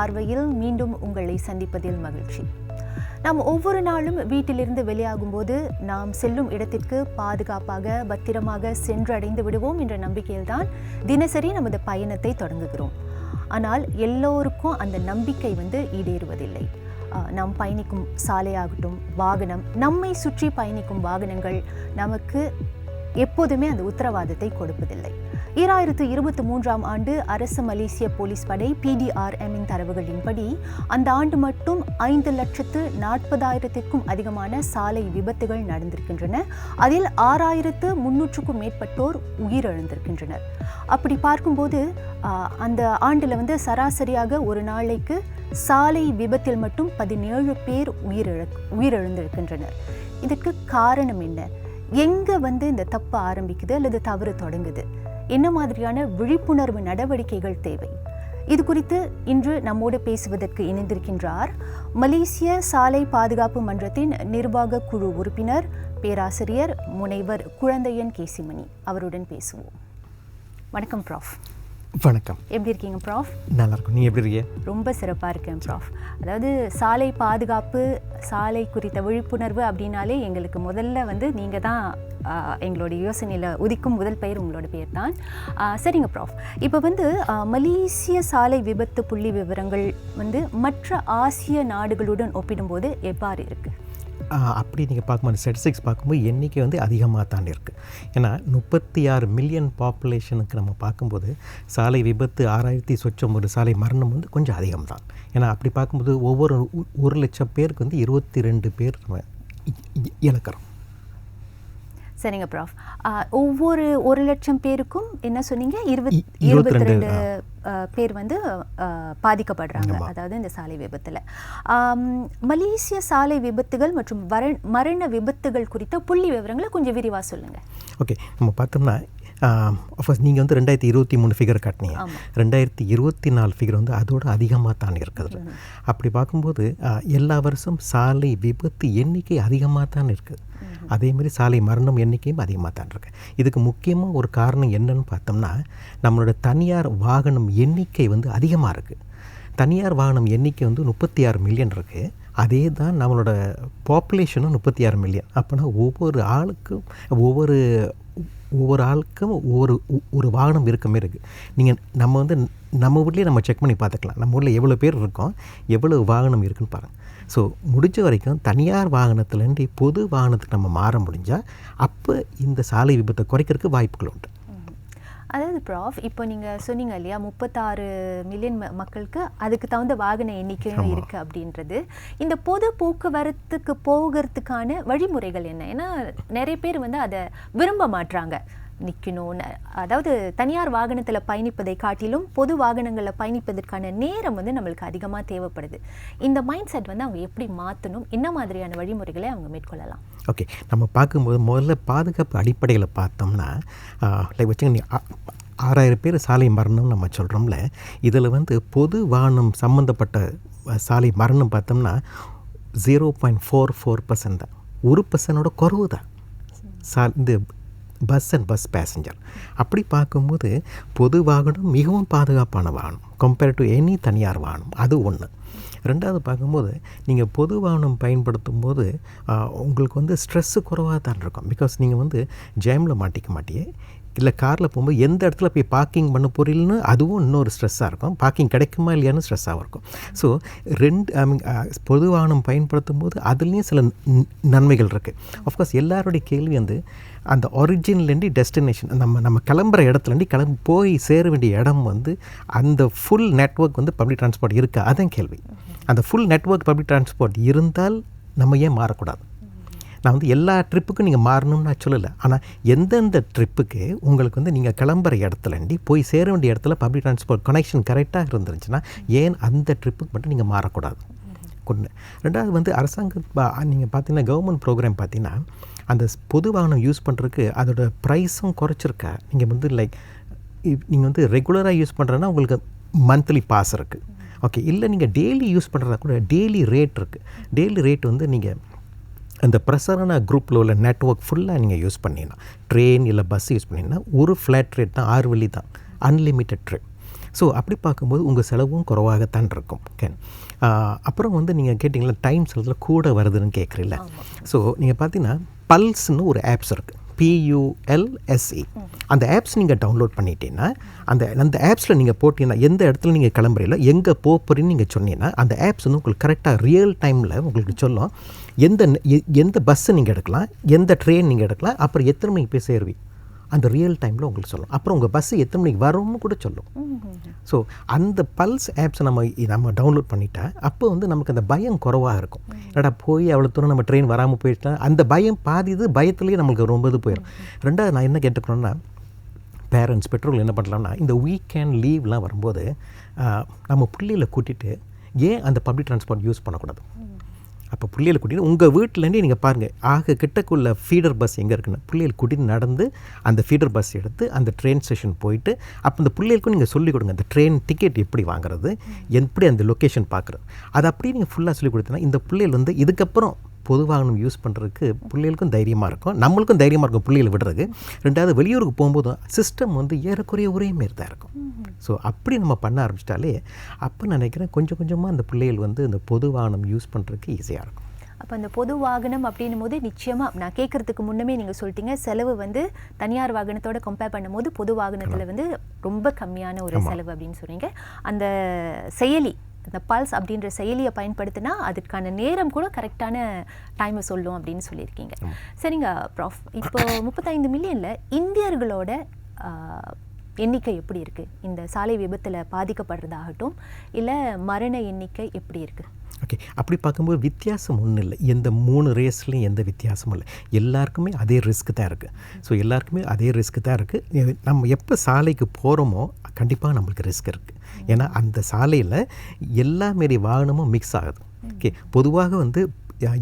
பார்வையில் மீண்டும் உங்களை சந்திப்பதில் மகிழ்ச்சி. நாம் ஒவ்வொரு நாளும் வீட்டிலிருந்து வெளியாகும்போது நாம் செல்லும் இடத்திற்கு பாதுகாப்பாக பத்திரமாக சென்றடைந்து விடுவோம் என்ற நம்பிக்கையில்தான் தினசரி நமது பயணத்தை தொடங்குகிறோம். ஆனால் எல்லோருக்கும் அந்த நம்பிக்கை வந்து ஈடேறுவதில்லை. நாம் பயணிக்கும் சாலையாகட்டும் வாகனம் நம்மை சுற்றி பயணிக்கும் வாகனங்கள் நமக்கு எப்போதுமே அந்த உத்தரவாதத்தை கொடுப்பதில்லை. ஈராயிரத்து இருபத்தி மூன்றாம் ஆண்டு அரசு மலேசிய போலீஸ் படை பிடிஆர்எம்மின் தரவுகளின்படி அந்த ஆண்டு மட்டும் ஐந்து லட்சத்து நாற்பதாயிரத்திற்கும் அதிகமான சாலை விபத்துகள் நடந்திருக்கின்றன. அதில் ஆறாயிரத்து முன்னூற்றுக்கும் மேற்பட்டோர் உயிரிழந்திருக்கின்றனர். அப்படி பார்க்கும்போது ஆஹ், அந்த ஆண்டில் வந்து சராசரியாக ஒரு நாளைக்கு சாலை விபத்தில் மட்டும் பதினேழு பேர் உயிரிழ உயிரிழந்திருக்கின்றனர். இதற்கு காரணம் என்ன? எங்கே வந்து இந்த தப்பு ஆரம்பிக்குது அல்லது தவறு தொடங்குது? என்ன மாதிரியான விழிப்புணர்வு நடவடிக்கைகள் தேவை? இது குறித்து இன்று நம்மோடு பேசுவதற்கு இணைந்திருக்கின்றார் மலேசிய சாலை பாதுகாப்பு மன்றத்தின் நிர்வாக குழு உறுப்பினர் பேராசிரியர் முனைவர் குழந்தையன் கேசிமணி. அவருடன் பேசுவோம். வணக்கம் ப்ராஃப். வணக்கம். எப்படி இருக்கீங்க ப்ராஃப் நல்லா இருக்கும் நீ எப்படி இருக்கிய ரொம்ப சிறப்பாக இருக்கேன் ப்ராஃப் அதாவது சாலை பாதுகாப்பு சாலை குறித்த விழிப்புணர்வு அப்படின்னாலே எங்களுக்கு முதல்ல வந்து நீங்கள் தான் ஆஹ், எங்களோட யோசனையில் உதிக்கும் முதல் பெயர் உங்களோட பெயர் தான். சரிங்க ப்ராஃப் இப்போ வந்து மலேசிய சாலை விபத்து புள்ளி விவரங்கள் வந்து மற்ற ஆசிய நாடுகளுடன் ஒப்பிடும்போது எவ்வாறு இருக்குது அப்படி நீங்கள் பார்க்கும்போது ஸ்டெட்டிஸ்டிக்ஸ் பார்க்கும்போது எண்ணிக்கை வந்து அதிகமாக தான் இருக்குது ஏன்னா முப்பத்தி ஆறு மில்லியன் பாப்புலேஷனுக்கு நம்ம பார்க்கும்போது சாலை விபத்து ஆறாயிரத்தி சொச்சம் ஒரு சாலை மரணம் வந்து கொஞ்சம் அதிகம் தான் ஏன்னா அப்படி பார்க்கும்போது ஒவ்வொரு ஒரு லட்சம் பேருக்கு வந்து இருபத்தி ரெண்டு பேர் நம்ம இழக்கிறோம். சரிங்க ப்ராஃப் ஒவ்வொரு ஒரு லட்சம் பேருக்கும் என்ன சொன்னீங்க? இருபத் இருபத்தி ரெண்டு, பேர் வந்து பாதிக்கப்படுறாங்க. அதாவது இந்த சாலை விபத்தில். மலேசிய சாலை விபத்துகள் மற்றும் வர மரண விபத்துகள் குறித்த புள்ளி விவரங்களை கொஞ்சம் விரிவாக சொல்லுங்கள் ஓகே நம்ம பார்த்தோம்னா அஃப்கோர்ஸ் நீங்கள் வந்து ரெண்டாயிரத்தி இருபத்தி மூணு ஃபிகர் காட்டினீங்க. ரெண்டாயிரத்தி இருபத்தி நாலு ஃபிகர் வந்து அதோட அதிகமாக தான் இருக்குது. அப்படி பார்க்கும்போது எல்லா வருஷம் சாலை விபத்து எண்ணிக்கை அதிகமாக தான் இருக்குது அதேமாரி சாலை மரணம் எண்ணிக்கையும் அதிகமாக தான் இருக்கு. இதுக்கு முக்கியமாக ஒரு காரணம் என்னன்னு பார்த்தோம்னா நம்மளோட தனியார் வாகனம் எண்ணிக்கை வந்து அதிகமாக இருக்குது தனியார் வாகனம் எண்ணிக்கை வந்து முப்பத்தி ஆறு மில்லியன் இருக்குது அதே தான் நம்மளோட பாப்புலேஷனும் முப்பத்தி ஆறு மில்லியன் அப்போனா ஒவ்வொரு ஆளுக்கும் ஒவ்வொரு ஒவ்வொரு ஆளுக்கும் ஒவ்வொரு ஒரு வாகனம் இருக்கமே இருக்குது நீங்கள் நம்ம வந்து நம்ம ஊர்லேயே நம்ம செக் பண்ணி பார்த்துக்கலாம். நம்ம ஊரில் எவ்வளோ பேர் இருக்கோம் எவ்வளோ வாகனம் இருக்குன்னு பாருங்கள் ஸோ முடிஞ்ச வரைக்கும் தனியார் வாகனத்துலேருந்து பொது வாகனத்துக்கு நம்ம மாற முடிஞ்சால் அப்போ இந்த சாலை விபத்தை குறைக்கிறதுக்கு வாய்ப்புகள் உண்டு. அதாவது ப்ராஃப் இப்போ நீங்கள் சொன்னீங்க இல்லையா முப்பத்தாறு மில்லியன் மக்களுக்கு அதுக்கு தகுந்த வாகன எண்ணிக்கையும் இருக்குது அப்படின்றது. இந்த பொது போக்குவரத்துக்கு போகிறதுக்கான வழிமுறைகள் என்ன? ஏன்னா நிறைய பேர் வந்து அதை விரும்ப மாட்றாங்க. நிற்கணும். அதாவது தனியார் வாகனத்தில் பயணிப்பதை காட்டிலும் பொது வாகனங்களில் பயணிப்பதற்கான நேரம் வந்து நம்மளுக்கு அதிகமாக தேவைப்படுது. இந்த மைண்ட் செட் வந்து அவங்க எப்படி மாற்றணும் என்ன மாதிரியான வழிமுறைகளை அவங்க மேற்கொள்ளலாம்? ஓகே நம்ம பார்க்கும்போது முதல்ல பாதுகாப்பு அடிப்படையில் பார்த்தோம்னா லைக் வச்சுங்க ஆறாயிரம் பேர் சாலை மரணம் நம்ம சொல்கிறோம்ல இதில் வந்து பொது வாகனம் சம்மந்தப்பட்ட சாலை மரணம் பார்த்தோம்னா zero point four four percent தான். ஒரு பர்சனோட குறவு தான். சா இந்த பஸ் அண்ட் பஸ் பேசஞ்சர் அப்படி பார்க்கும்போது பொது வாகனம் மிகவும் பாதுகாப்பான வாகனம். கம்பேர் டு எனி தனியார் வாகனம். அது ஒன்று ரெண்டாவது பார்க்கும்போது நீங்கள் பொது வாகனம் பயன்படுத்தும் போது உங்களுக்கு வந்து ஸ்ட்ரெஸ்ஸு குறைவாக தான் இருக்கும். பிகாஸ் நீங்கள் வந்து ஜேமில் மாட்டிக்க மாட்டியே. இல்லை காரில் போகும்போது எந்த இடத்துல போய் பார்க்கிங் பண்ண போறீங்கன்னு அதுவும் இன்னொரு ஸ்ட்ரெஸ்ஸாக இருக்கும். பார்க்கிங் கிடைக்குமா இல்லையான்னு ஸ்ட்ரெஸ்ஸாகவும் இருக்கும். ஸோ ரெண்டு ஐ மீன் பொது வாகனம் பயன்படுத்தும் போது அதுலேயும் சில நன்மைகள் இருக்குது அஃப்கோர்ஸ் எல்லாருடைய கேள்வி வந்து அந்த ஒரிஜின்லேருந்து டெஸ்டினேஷன் நம்ம நம்ம கிளம்புற இடத்துலேருந்து கிளம்பி போய் சேர வேண்டிய இடம் வந்து அந்த ஃபுல் நெட்வொர்க் வந்து பப்ளிக் டிரான்ஸ்போர்ட் இருக்கா? அதான் கேள்வி. அந்த ஃபுல் நெட்வொர்க் பப்ளிக் டிரான்ஸ்போர்ட் இருந்தால் நம்ம ஏன் மாறக்கூடாது? நான் வந்து எல்லா ட்ரிப்புக்கும் நீங்கள் மாறணும்னு நான் சொல்லலை. ஆனால் எந்தெந்த ட்ரிப்புக்கு உங்களுக்கு வந்து நீங்கள் கிளம்புற இடத்துலண்டி போய் சேர வேண்டிய இடத்துல பப்ளிக் ட்ரான்ஸ்போர்ட் கனெக்ஷன் கரெக்டாக இருந்துருந்துச்சுன்னா ஏன் அந்த ட்ரிப்புக்கு மட்டும் நீங்கள் மாறக்கூடாது? ஒன்று ரெண்டாவது வந்து அரசாங்க நீங்கள் பார்த்தீங்கன்னா கவர்மெண்ட் ப்ரோக்ராம் பார்த்தீங்கன்னா அந்த பொது வாகனம் யூஸ் பண்ணுறதுக்கு அதோட ப்ரைஸும் குறைச்சிருக்கா. நீங்கள் வந்து லைக் நீங்கள் வந்து ரெகுலராக யூஸ் பண்ணுறேன்னா உங்களுக்கு மந்த்லி பாஸ் இருக்குது ஓகே இல்லை நீங்கள் டெய்லி யூஸ் பண்ணுறதா கூட டெய்லி ரேட் இருக்குது டெய்லி ரேட் வந்து நீங்கள் அந்த பிரசரண குரூப்பில் உள்ள நெட்வொர்க் ஃபுல்லாக நீங்கள் யூஸ் பண்ணீங்கன்னா ட்ரெயின் இல்லை பஸ் யூஸ் பண்ணீங்கன்னா ஒரு ஃப்ளாட் ரேட் தான் ஆறு வழி தான் அன்லிமிட்டெட் ட்ரிப் ஸோ அப்படி பார்க்கும்போது உங்கள் செலவும் குறைவாகத்தான் இருக்கும் கேன் அப்புறம் வந்து நீங்கள் கேட்டிங்களா டைம் செலவில் கூட வருதுன்னு கேட்குறீங்கள ஸோ நீங்கள் பார்த்தீங்கன்னா பல்ஸ்னு ஒரு ஆப்ஸ் இருக்குது பியூஎல்எஸ்இ அந்த ஆப்ஸ் நீங்கள் டவுன்லோட் பண்ணிட்டீங்கன்னா அந்த அந்த ஆப்ஸில் நீங்கள் போட்டீங்கன்னா எந்த இடத்துல நீங்கள் கிளம்புறீங்களோ எங்கே போகிறீன்னு நீங்கள் சொன்னீங்கன்னா அந்த ஆப்ஸ் வந்து உங்களுக்கு கரெக்டாக ரியல் டைமில் உங்களுக்கு சொல்லும். எந்த எந்த பஸ்ஸை நீங்கள் எடுக்கலாம் எந்த ட்ரெயின் நீங்கள் எடுக்கலாம் அப்புறம் எத்தனை மணிக்கு போய் சேருவீங்க? அந்த ரியல் டைமில் உங்களுக்கு சொல்லும். அப்புறம் உங்கள் பஸ்ஸு எத்தனை மணிக்கு வரும்னு கூட சொல்லும். ஸோ அந்த பல்ஸ் ஆப்ஸை நம்ம நம்ம டவுன்லோட் பண்ணிட்டா அப்போ வந்து நமக்கு அந்த பயம் குறைவாக இருக்கும். என்னடா போய் அவ்வளோ தூரம் நம்ம ட்ரெயின் வராமல் போயிட்டா அந்த பயம் பாதி இது பயத்துலேயே நம்மளுக்கு ரொம்ப இது போயிடும் ரெண்டாவது நான் என்ன கேட்டுக்கணும்னா பேரண்ட்ஸ் பெற்றோர்கள் என்ன பண்ணலாம்னா இந்த வீக்கெண்ட் லீவ்லாம் வரும்போது நம்ம பிள்ளைகளை கூட்டிகிட்டு ஏன் அந்த பப்ளிக் ட்ரான்ஸ்போர்ட் யூஸ் பண்ணக்கூடாது? அப்போ பிள்ளைகளை கூட்டிட்டு உங்கள் வீட்டிலேருந்தே நீங்கள் பாருங்கள் ஆக கிட்டக்குள்ள ஃபீடர் பஸ் எங்கே இருக்குன்னு பிள்ளைகள் கூட்டிட்டு நடந்து அந்த ஃபீடர் பஸ் எடுத்து அந்த ட்ரெயின் ஸ்டேஷன் போயிட்டு அப்போ அந்த பிள்ளைகளுக்கும் நீங்கள் சொல்லிக் கொடுங்க. அந்த ட்ரெயின் டிக்கெட் எப்படி வாங்குறது எப்படி அந்த லொக்கேஷன் பார்க்குறது அதை அப்படியே நீங்கள் ஃபுல்லாக சொல்லிக் கொடுத்தீங்கன்னா இந்த பிள்ளைகள் வந்து இதுக்கப்புறம் பொது வாகனம் யூஸ் பண்ணுறதுக்கு பிள்ளைகளுக்கும் தைரியமாக இருக்கும். நம்மளுக்கும் தைரியமாக இருக்கும் பிள்ளைகளை விடுறதுக்கு. ரெண்டாவது வெளியூருக்கு போகும்போதும் சிஸ்டம் வந்து ஏறக்குறைய ஒரே மாரி தான் இருக்கும். ஸோ அப்படி நம்ம பண்ண ஆரம்பிச்சிட்டாலே அப்போ நான் நினைக்கிறேன் கொஞ்சம் கொஞ்சமாக அந்த பிள்ளைகள் வந்து இந்த பொது வாகனம் யூஸ் பண்ணுறதுக்கு ஈஸியாக இருக்கும். அப்போ அந்த பொது வாகனம் அப்படின்னும் போது நிச்சயமாக நான் கேட்கறதுக்கு முன்னமே நீங்கள் சொல்லிட்டீங்க செலவு வந்து தனியார் வாகனத்தோட கம்பேர் பண்ணும்போது பொது வாகனத்தில் வந்து ரொம்ப கம்மியான ஒரு செலவு அப்படின்னு சொன்னீங்க. அந்த செயலி அந்த பல்ஸ் அப்படின்ற செயலியை பயன்படுத்தினா அதுக்கான நேரம் கூட கரெக்டான டைமை சொல்லும் அப்படின்னு சொல்லியிருக்கீங்க. சரிங்க ப்ராஃப் இப்போ முப்பத்தைந்து மில்லியனில் இந்தியர்களோட எண்ணிக்கை எப்படி இருக்குது இந்த சாலை விபத்தில் பாதிக்கப்படுறதாகட்டும் இல்லை மரண எண்ணிக்கை எப்படி இருக்குது ஓகே அப்படி பார்க்கும்போது வித்தியாசம் ஒன்றும் இல்லை. எந்த மூணு ரேஸ்லையும் எந்த வித்தியாசமும் இல்லை. எல்லாருக்குமே அதே ரிஸ்க் தான் இருக்குது ஸோ எல்லாருக்குமே அதே ரிஸ்க் தான் இருக்குது நம்ம எப்போ சாலைக்கு போகிறோமோ கண்டிப்பாக நம்மளுக்கு ரிஸ்க் இருக்குது ஏன்னா அந்த சாலையில் எல்லா மாரி வாகனமும் மிக்ஸ் ஆகுது. ஓகே பொதுவாக வந்து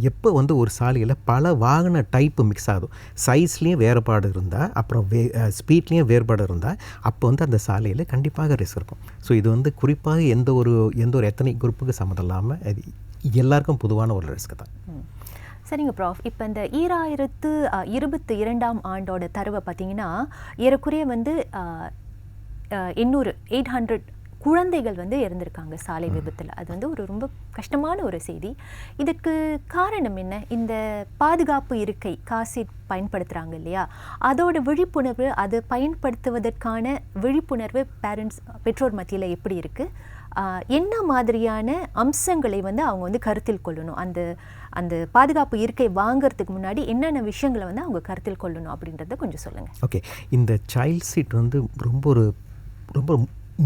எப்போ வந்து ஒரு சாலையில் பல வாகன டைப்பு மிக்ஸ் ஆகுது சைஸ்லேயும் வேறுபாடு இருந்தால் அப்புறம் வே ஸ்பீட்லேயும் வேறுபாடு இருந்தால் அப்போ வந்து அந்த சாலையில் கண்டிப்பாக ரிஸ்க் இருக்கும். ஸோ இது வந்து குறிப்பாக எந்த ஒரு எந்த ஒரு எத்தனை குரூப்புக்கு சம்மந்தம் இல்லாமல் அது எல்லாருக்கும் பொதுவான ஒரு ரிஸ்க் தான். சரிங்க ப்ராஃப் இப்போ இந்த ஈராயிரத்து இருபத்தி இரண்டாம் ஆண்டோட தரவை பார்த்தீங்கன்னா ஏறக்குறைய வந்து எண்ணூறு எயிட் ஹண்ட்ரட் குழந்தைகள் வந்து இறந்திருக்காங்க சாலை விபத்தில். அது வந்து ஒரு ரொம்ப கஷ்டமான ஒரு செய்தி. இதுக்கு காரணம் என்ன? இந்த பாதுகாப்பு இருக்கை காசீட் பயன்படுத்துகிறாங்க இல்லையா? அதோட விழிப்புணர்வு அது பயன்படுத்துவதற்கான விழிப்புணர்வு பேரண்ட்ஸ் பெற்றோர் மத்தியில் எப்படி இருக்குது என்ன மாதிரியான அம்சங்களை வந்து அவங்க வந்து கருத்தில் கொள்ளணும்? அந்த அந்த பாதுகாப்பு இருக்கை வாங்குறதுக்கு முன்னாடி என்னென்ன விஷயங்களை வந்து அவங்க கருத்தில் கொள்ளணும் அப்படின்றத கொஞ்சம் சொல்லுங்க. ஓகே. இந்த சைல்ட் சீட் வந்து ரொம்ப ஒரு ரொம்ப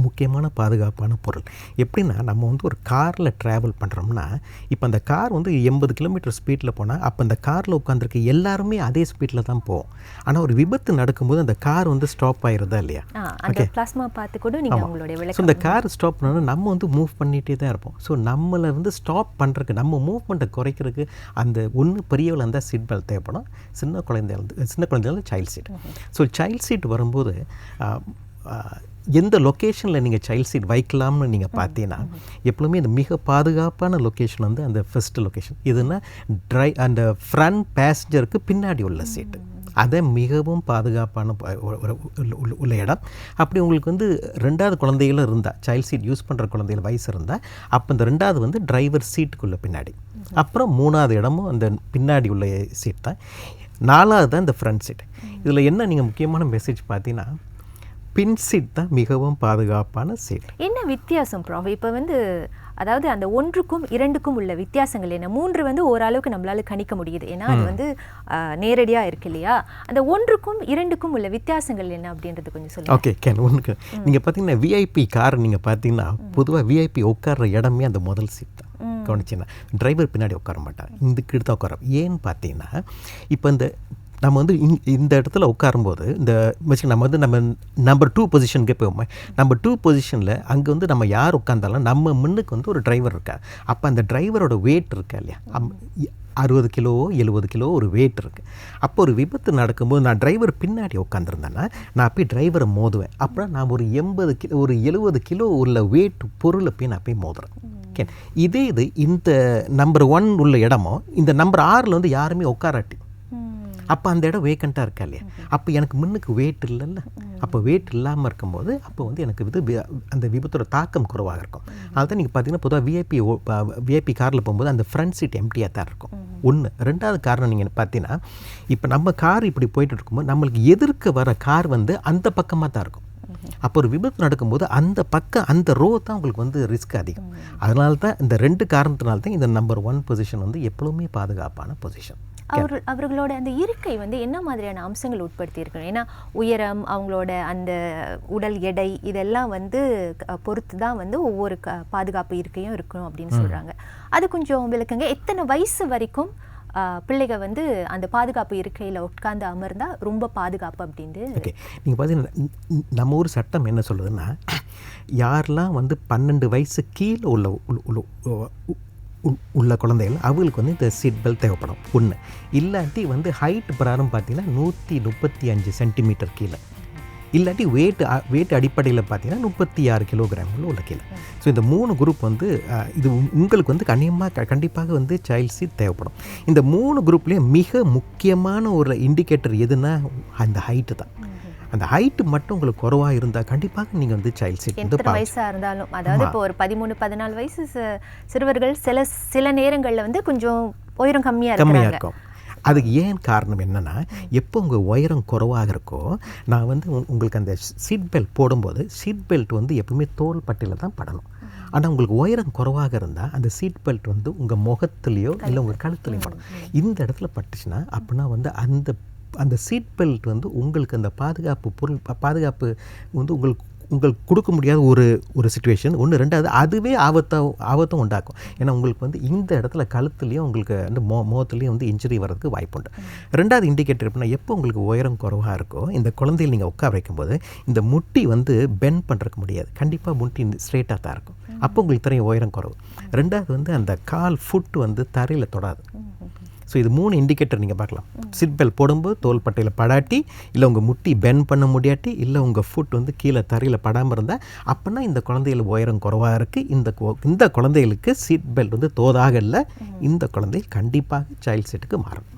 முக்கியமான பாதுகாப்பான பொருள். எப்படின்னா நம்ம வந்து ஒரு காரில் ட்ராவல் பண்ணுறோம்னா இப்போ அந்த கார் வந்து எண்பது கிலோமீட்டர் ஸ்பீடில் போனால் அப்போ அந்த காரில் உட்காந்துருக்க எல்லாருமே அதே ஸ்பீடில் தான் போகும் ஆனால் ஒரு விபத்து நடக்கும்போது அந்த கார் வந்து ஸ்டாப் ஆயிருதா இல்லையா? அந்த பிளாஸ்மா பார்த்து கூட நீங்க உங்களுடைய ஸோ இந்த கார் ஸ்டாப் பண்ணணும் நம்ம வந்து மூவ் பண்ணிகிட்டே தான் இருப்போம். ஸோ நம்மளை வந்து ஸ்டாப் பண்ணுறதுக்கு நம்ம மூவ்மெண்ட்டை குறைக்கிறதுக்கு அந்த ஒன்று பெரியவள் இருந்தால் சீட் பெல்ட் தேவைப்படும். சின்ன குழந்தைய வந்து சின்ன குழந்தைகள் child seat so child seat வரும்போது எந்த லொக்கேஷனில் நீங்கள் சைல்ட் சீட் வைக்கலாம்னு நீங்கள் பார்த்தீங்கன்னா எப்பவுமே இந்த மிக பாதுகாப்பான லொக்கேஷன் வந்து அந்த ஃபர்ஸ்ட் லொக்கேஷன் இதுனா ட்ரை அந்த ஃப்ரண்ட் பேசஞ்சருக்கு பின்னாடி உள்ள சீட்டு அதை மிகவும் பாதுகாப்பான உள்ள இடம். அப்படி உங்களுக்கு வந்து ரெண்டாவது குழந்தைகளும் இருந்தால் சைல்ட் சீட் யூஸ் பண்ணுற குழந்தைகள் வயசு இருந்தால் அப்போ இந்த ரெண்டாவது வந்து டிரைவர் சீட்டுக்குள்ளே பின்னாடி. அப்புறம் மூணாவது இடமும் அந்த பின்னாடி உள்ள சீட் தான். நாலாவது தான் இந்த ஃப்ரண்ட் சீட் இதில் என்ன நீங்கள் முக்கியமான மெசேஜ் பார்த்தீங்கன்னா பின் சீட் தான் மிகவும் பாதுகாப்பான சீட் என்ன வித்தியாசம் ப்ராஃப் இப்போ வந்து அதாவது அந்த ஒன்றுக்கும் இரண்டுக்கும் உள்ள வித்தியாசங்கள் என்ன? மூன்று வந்து ஓரளவுக்கு நம்மளால கணிக்க முடியுது. ஏன்னா அது வந்து நேரடியாக இருக்கு இல்லையா? அந்த ஒன்றுக்கும் இரண்டுக்கும் உள்ள வித்தியாசங்கள் என்ன அப்படின்றது கொஞ்சம் சொல்லுங்க. ஓகே கேன் ஒன்றுக்கு. நீங்கள் பார்த்தீங்கன்னா விஐபி கார் நீங்கள் பார்த்தீங்கன்னா பொதுவாக விஐபி உட்கார்ற இடமே அந்த முதல் சீட் தான். கவனிச்சிங்கன்னா டிரைவர் பின்னாடி உட்கார மாட்டார் இதுக்கு எடுத்து உட்கார. ஏன்னு பார்த்தீங்கன்னா இப்போ இந்த நம்ம வந்து இங்- இந்த இடத்துல உட்காரும்போது இந்த வச்சு நம்ம வந்து நம்ம நம்பர் டூ பொசிஷனுக்கே போவோம். நம்பர் டூ பொசிஷனில் அங்கே வந்து நம்ம யார் உட்காந்தாலும் நம்ம முன்னுக்கு வந்து ஒரு டிரைவர் இருக்கா? அப்போ அந்த டிரைவரோட வெயிட் இருக்கா இல்லையா? அம்- அறுபது கிலோ எழுபது கிலோ ஒரு வெயிட் இருக்குது அப்போ ஒரு விபத்து நடக்கும்போது நான் டிரைவர் பின்னாடி உட்காந்துருந்தேன்னா நான் போய் டிரைவரை மோதுவேன். அப்புறம் நான் ஒரு எண்பது கிலோ ஒரு எழுபது கிலோ உள்ள வெயிட் பொருளை போய் நான் போய் மோதுறேன். ஓகே இதே இது இந்த நம்பர் ஒன் உள்ள இடமோ இந்த நம்பர் ஆறில் வந்து யாருமே உட்காராட்டி அப்போ அந்த இடம் வேக்கண்ட்டாக இருக்கா இல்லையா? அப்போ எனக்கு முன்னுக்கு வெயிட் இல்லைல்ல. அப்போ வெயிட் இல்லாமல் இருக்கும்போது அப்போ வந்து எனக்கு இது அந்த விபத்தோட தாக்கம் குறைவாக இருக்கும். அதுதான் நீங்கள் பார்த்தீங்கன்னா பொதுவாக விஐபி விஐபி காரில் போகும்போது அந்த ஃப்ரண்ட் சீட் எம்டியாக தான் இருக்கும். ஒன்று ரெண்டாவது காரணம் நீங்கள் பார்த்தீங்கன்னா இப்போ நம்ம கார் இப்படி போயிட்டு இருக்கும்போது நம்மளுக்கு எதிர்க்க வர கார் வந்து அந்த பக்கமாக தான் இருக்கும். அப்போ ஒரு விபத்து நடக்கும்போது அந்த பக்கம் அந்த ரோ தான் உங்களுக்கு வந்து ரிஸ்க் அதிகம். அதனால தான் இந்த ரெண்டு காரணத்தினால தான் இந்த நம்பர் ஒன் பொசிஷன் வந்து எப்பவுமே பாதுகாப்பான பொசிஷன் அவர் அவர்களோட அந்த இருக்கை வந்து என்ன மாதிரியான அம்சங்கள் உட்படுத்தி இருக்கணும் ஏன்னா உயரம் அவங்களோட அந்த உடல் எடை இதெல்லாம் வந்து பொறுத்து தான் வந்து ஒவ்வொரு க பாதுகாப்பு இருக்கையும் இருக்கணும் அப்படின்னு சொல்றாங்க. அது கொஞ்சம் விளக்குங்க. எத்தனை வயசு வரைக்கும் ஆ, பிள்ளைங்க வந்து அந்த பாதுகாப்பு இருக்கையில உட்கார்ந்து அமர்ந்தா ரொம்ப பாதுகாப்பு அப்படின்ட்டு ஓகே. நீங்கள் பார்த்தீங்கன்னா நம்ம ஊர் சட்டம் என்ன சொல்லுதுன்னா யாரெல்லாம் வந்து பன்னெண்டு வயசு கீழே உள்ள உள்ள- உ- உள்ள குழந்தைகள் அவங்களுக்கு வந்து இந்த சீட் பெல்ட் தேவைப்படும். ஒன்று இல்லாட்டி வந்து ஹைட் பிரகாரம் பார்த்தீங்கன்னா நூற்றி முப்பத்தி அஞ்சு சென்டிமீட்டர் கீழே. இல்லாட்டி வெயிட் வெயிட் அடிப்படையில் பார்த்தீங்கன்னா முப்பத்தி ஆறு கிலோகிராமில் உள்ள கீழே. ஸோ இந்த மூணு குரூப் வந்து இது உங்களுக்கு வந்து கண்டிப்பாக கண்டிப்பாக வந்து சைல்ட் சீட் தேவைப்படும். இந்த மூணு குரூப்லேயும் மிக முக்கியமான ஒரு இண்டிகேட்டர் எதுனா அந்த ஹைட்டு தான். அந்த ஹைட்டு மட்டும் உங்களுக்கு குறவாக இருந்தால் கண்டிப்பாக நீங்கள் வந்து சைல்ட் சீட் வந்து எத்தனை வயசா இருந்தாலும் அதாவது இப்போ ஒரு பதிமூணு பதினாலு வயசு சிறுவர்கள் சில சில நேரங்கள்ல வந்து கொஞ்சம் உயரம் கம்மியா கம்மியாக இருக்கிறாங்க. இருக்கும். அதுக்கு ஏன் காரணம் என்னன்னா எப்போ உங்கள் உயரம் குறைவாக இருக்கோ நான் வந்து உங்களுக்கு அந்த சீட் பெல்ட் போடும்போது சீட் பெல்ட் வந்து எப்பவுமே தோல் பட்டையில் தான் படணும். ஆனால் உங்களுக்கு உயரம் குறைவாக இருந்தால் அந்த சீட் பெல்ட் வந்து உங்கள் முகத்துலேயோ இல்லை உங்கள் கழுத்துலையோ படும் இந்த இடத்துல பட்டுச்சுன்னா அப்படின்னா வந்து அந்த அந்த சீட் பெல்ட் வந்து உங்களுக்கு அந்த பாதுகாப்பு பொருள் பாதுகாப்பு வந்து உங்களுக்கு உங்களுக்கு கொடுக்க முடியாத ஒரு ஒரு சுச்சுவேஷன் ஒன்று ரெண்டாவது அதுவே ஆபத்தை ஆபத்தும் உண்டாக்கும். ஏன்னா உங்களுக்கு வந்து இந்த இடத்துல கழுத்துலேயும் உங்களுக்கு வந்து மோ முகத்துலேயும் வந்து இன்ஜுரி வர்றதுக்கு வாய்ப்புண்டு ரெண்டாவது இண்டிகேட்டர் எப்படின்னா எப்போ உங்களுக்கு உயரம் குறைவாக இருக்கோ இந்த குழந்தையில் நீங்கள் உட்கார வைக்கும்போது இந்த முட்டி வந்து பென் பண்ணுறதுக்கு முடியாது. கண்டிப்பாக முட்டி ஸ்ட்ரெயிட்டாக தான் இருக்கும். அப்போ உங்களுக்கு தெரியும் உயரம் குறவு. ரெண்டாவது வந்து அந்த கால் ஃபுட் வந்து தரையில் தொடாது. ஸோ இது மூணு இண்டிகேட்டர் நீங்கள் பார்க்கலாம். சீட் பெல்ட் போடும்போது தோல் பட்டையில் படாட்டி இல்லை உங்கள் முட்டி பென் பண்ண முடியாட்டி இல்லை உங்கள் ஃபுட் வந்து கீழே தரையில் படாமல் இருந்தால் அப்போனா இந்த குழந்தைகள் உயரம் குறைவாக இருக்குது இந்த இந்த குழந்தைகளுக்கு சீட் பெல்ட் வந்து தோதாக இல்லை. இந்த குழந்தை கண்டிப்பாக சைல்ட் செட்டுக்கு மாறும்.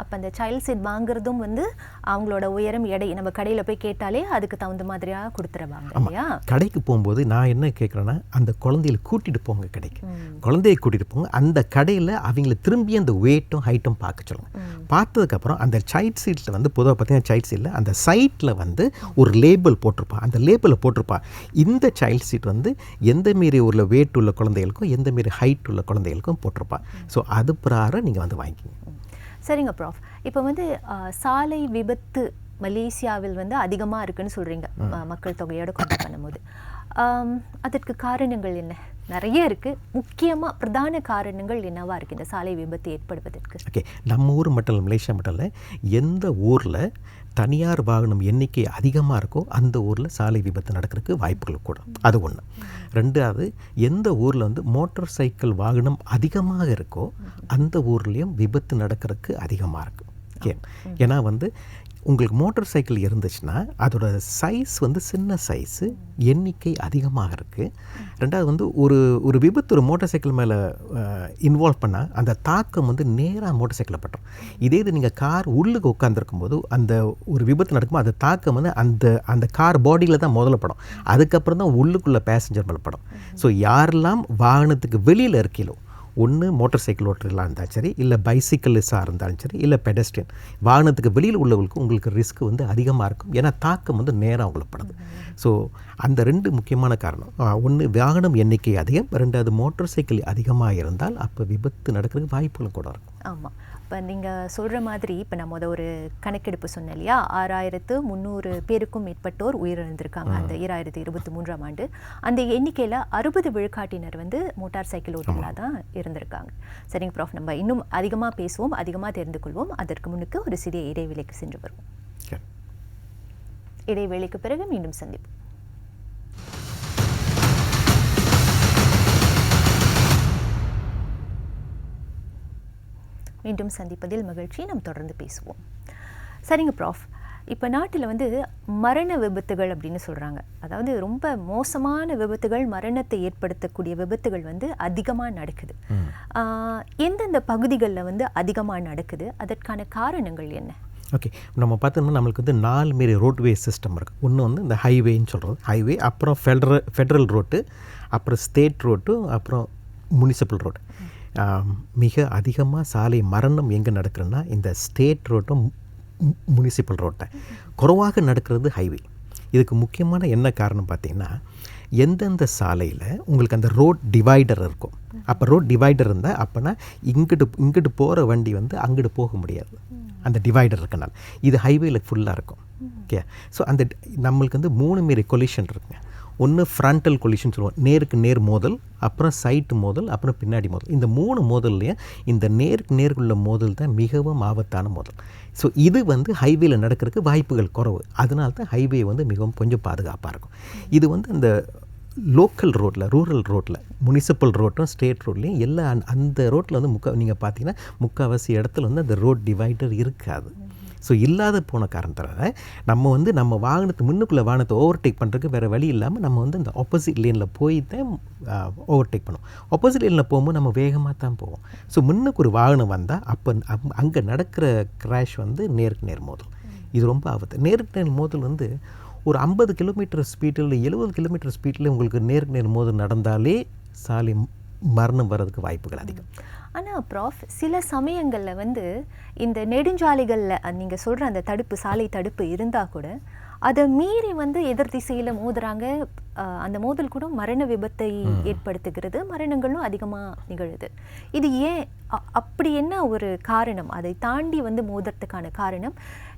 அப்ப அந்த சைல்ட் சீட் வாங்குறதும் வந்து அவங்களோட உயரம் எடை நம்ம கடையில போய் கேட்டாலே அதுக்கு தகுந்த மாதிரியா கொடுத்துருவாங்க இல்லையா? கடைக்கு போகும்போது நான் என்ன கேட்குறேன்னா அந்த குழந்தைகளை கூட்டிகிட்டு போங்க கடைக்கு. குழந்தையை கூட்டிகிட்டு போங்க. அந்த கடையில் அவங்கள திரும்பி அந்த வெயிட்டும் ஹைட்டும் பார்க்க சொல்லுங்க. பார்த்ததுக்கப்புறம் அந்த சைல்ட் சீட்டில் வந்து பொதுவாக பார்த்தீங்கன்னா சைல்ட் சீட்டில் அந்த சைட்டில் வந்து ஒரு லேபிள் போட்டிருப்பா. அந்த லேபிளில் போட்டிருப்பா. இந்த சைல்ட் சீட் வந்து எந்த மாரி உள்ள வெயிட் உள்ள குழந்தைகளுக்கும் எந்த மாரி ஹைட் உள்ள குழந்தைகளுக்கும் போட்டிருப்பா. ஸோ அது பிரகாரம் நீங்கள் வந்து வாங்கிக்கிங்க. சரிங்க ப்ராஃப் இப்போ வந்து சாலை விபத்து மலேசியாவில் வந்து அதிகமா இருக்குன்னு சொல்றீங்க ம- மக்கள் தொகையோட கம்பேர் பண்ணும்போது. அதற்கு காரணங்கள் என்ன? நிறைய இருக்கு. முக்கியமா பிரதான காரணங்கள் என்னவா இருக்கு இந்த சாலை விபத்து ஏற்படுவதற்கு? ஓகே நம்ம ஊர் மட்டும் இல்லை மலேசியா மட்டும் இல்லை எந்த ஊரில் தனியார் வாகனம் எண்ணிக்கை அதிகமாக இருக்கோ அந்த ஊரில் சாலை விபத்து நடக்கிறதுக்கு வாய்ப்புகள் கூட அது ஒன்று ரெண்டாவது எந்த ஊரில் வந்து மோட்டார் சைக்கிள் வாகனம் அதிகமாக இருக்கோ அந்த ஊர்லேயும் விபத்து நடக்கிறதுக்கு அதிகமாக இருக்கும் ஓகே? ஏன்னா வந்து உங்களுக்கு மோட்டார் சைக்கிள் இருந்துச்சுன்னா அதோட சைஸ் வந்து சின்ன சைஸு எண்ணிக்கை அதிகமாக இருக்குது ரெண்டாவது வந்து ஒரு ஒரு விபத்து ஒரு மோட்டார் சைக்கிள் மேலே இன்வால்வ் பண்ணால் அந்த தாக்கம் வந்து நேராக மோட்டார் சைக்கிளில் பட்டுரும். இதே இது நீங்கள் கார் உள்ளுக்கு உட்காந்துருக்கும் போது அந்த ஒரு விபத்து நடக்கும்போது அந்த தாக்கம் வந்து அந்த அந்த கார் பாடியில் தான் முதல்ல படம். அதுக்கப்புறம் தான் உள்ளுக்குள்ளே பேசஞ்சர் மேலே படம். ஸோ யாரெல்லாம் வாகனத்துக்கு வெளியில் இருக்கீங்களோ ஒன்று மோட்டார் சைக்கிள் ஓட்டுறதுலாம் இருந்தாலும் சரி இல்லை பைசிக்கிளிஸாக இருந்தாலும் சரி இல்லை பெடஸ்ட்ரியன் வாகனத்துக்கு வெளியில் உள்ளவங்களுக்கு உங்களுக்கு ரிஸ்க் வந்து அதிகமாக இருக்கும். ஏன்னா தாக்கம் வந்து நேரம் அவங்களுக்கு படுது. ஸோ அந்த ரெண்டு முக்கியமான காரணம். ஒன்று வாகனம் எண்ணிக்கை அதிகம். ரெண்டாவது மோட்டார் சைக்கிள் அதிகமாக இருந்தால் அப்போ விபத்து நடக்கிறதுக்கு வாய்ப்புகளும் கூட இருக்கும். ஆமாம் இப்போ நீங்க சொல்ற மாதிரி இப்போ நம்ம முத ஒரு கணக்கெடுப்பு சொன்னேன் இல்லையா? ஆறாயிரத்து முந்நூறு பேருக்கும் மேற்பட்டோர் உயிரிழந்திருக்காங்க அந்த ஈராயிரத்தி இருபத்தி மூன்றாம் ஆண்டு. அந்த எண்ணிக்கையில அறுபது விழுக்காட்டினர் வந்து மோட்டார் சைக்கிள் ஓட்டுநர்களாக தான் இருந்திருக்காங்க. சரிங்க ப்ராஃப் நம்ம இன்னும் அதிகமா பேசுவோம் அதிகமா தெரிந்து கொள்வோம். அதற்கு முன்னுக்கு ஒரு சிறிய இடைவேளைக்கு சென்று வருவோம். இடைவேளைக்கு பிறகு மீண்டும் சந்திப்போம். மீண்டும் சந்திப்பதில் மகிழ்ச்சி. நாம் தொடர்ந்து பேசுவோம். சரிங்க ப்ராஃப் இப்போ நாட்டில் வந்து மரண விபத்துகள் அப்படின்னு சொல்கிறாங்க அதாவது ரொம்ப மோசமான விபத்துகள் மரணத்தை ஏற்படுத்தக்கூடிய விபத்துகள் வந்து அதிகமாக நடக்குது. எந்தெந்த பகுதிகளில் வந்து அதிகமாக நடக்குது? அதற்கான காரணங்கள் என்ன? ஓகே. நம்ம பார்த்தோம்னா நம்மளுக்கு வந்து நாலு மாரி ரோட்வே சிஸ்டம் இருக்குது ஒன்று வந்து இந்த ஹைவேன்னு சொல்கிறது ஹைவே அப்புறம் ஃபெடரல் ஃபெடரல் ரோட்டு அப்புறம் ஸ்டேட் ரோட்டு அப்புறம் முனிசிபல் ரோடு மிக அதிகமாக சாலை மரணம் எங்கே நடக்குதுன்னா இந்த ஸ்டேட் ரோட்டும் முனிசிபல் ரோட்டை. குறைவாக நடக்கிறது ஹைவே. இதுக்கு முக்கியமான என்ன காரணம் பார்த்தீங்கன்னா எந்தெந்த சாலையில் உங்களுக்கு அந்த ரோட் டிவைடர் இருக்கும். அப்போ ரோட் டிவைடர் இருந்தால் அப்போனா இங்கிட்டு இங்கிட்டு போகிற வண்டி வந்து அங்கிட்டு போக முடியாது. அந்த டிவைடர் இருக்கனால. இது ஹைவேல ஃபுல்லாக இருக்கும். ஓகே. ஸோ அந்த நம்மளுக்கு வந்து மூணு மாரி கொலிஷன் இருக்குங்க. ஒன்று ஃப்ரண்டல் கொலிஷன் சொல்லுவோம். நேருக்கு நேர் மோதல் அப்புறம் சைட்டு மோதல் அப்புறம் பின்னாடி மோதல். இந்த மூணு மோதல்லையும் இந்த நேருக்கு நேருக்குள்ள மோதல் தான் மிகவும் ஆபத்தான மோதல். ஸோ இது வந்து ஹைவேல நடக்கிறதுக்கு வாய்ப்புகள் குறைவு. அதனால தான் ஹைவே வந்து மிகவும் கொஞ்சம் பாதுகாப்பாக இருக்கும். இது வந்து அந்த லோக்கல் ரோட்டில் ரூரல் ரோட்டில் முனிசிபல் ரோட்டும் ஸ்டேட் ரோட்லேயும் எல்லா அந்த- அந்த ரோட்டில் வந்து முக்கா நீங்கள் பார்த்தீங்கன்னா முக்கால்வாசி இடத்துல வந்து அந்த ரோட் டிவைடர் இருக்காது. ஸோ இல்லாத போன காரணத்தினால நம்ம வந்து நம்ம வாகனத்தை முன்னுக்குள்ளே வாகனத்தை ஓவர்டேக் பண்ணுறதுக்கு வேறு வழி இல்லாமல் நம்ம வந்து அந்த ஆப்போசிட் லேனில் போய் தான் ஓவர்டேக் பண்ணுவோம். ஆப்போசிட் லேனில் போகும்போது நம்ம வேகமாக தான் போவோம். ஸோ முன்னுக்கு ஒரு வாகனம் வந்தால் அப்போ அங்கே நடக்கிற கிராஷ் வந்து நேருக்கு நேர் மோதல். இது ரொம்ப ஆபத்து. நேருக்கு நேர் மோதல் வந்து ஒரு ஐம்பது கிலோமீட்டர் ஸ்பீடில் எழுபது கிலோமீட்டர் ஸ்பீடில் உங்களுக்கு நேருக்கு நேர் மோதல் நடந்தாலே சாலை மரணம் வர்றதுக்கு வாய்ப்புகள் அதிகம். ஆனால் ப்ராஃப் சில சமயங்களில் வந்து இந்த நெடுஞ்சாலைகளில் நீங்கள் சொல்கிற அந்த தடுப்பு சாலை தடுப்பு இருந்தால் கூட அதை மீறி வந்து எதிர் திசையில் மோதுறாங்க. அந்த மோதல் கூட மரண விபத்தை ஏற்படுத்துகிறது. மரணங்களும் அதிகமாக நிகழுது. இது ஏன்? அப்படி என்ன ஒரு காரணம்? அதை தாண்டி வந்து மோதுறதுக்கான காரணம்?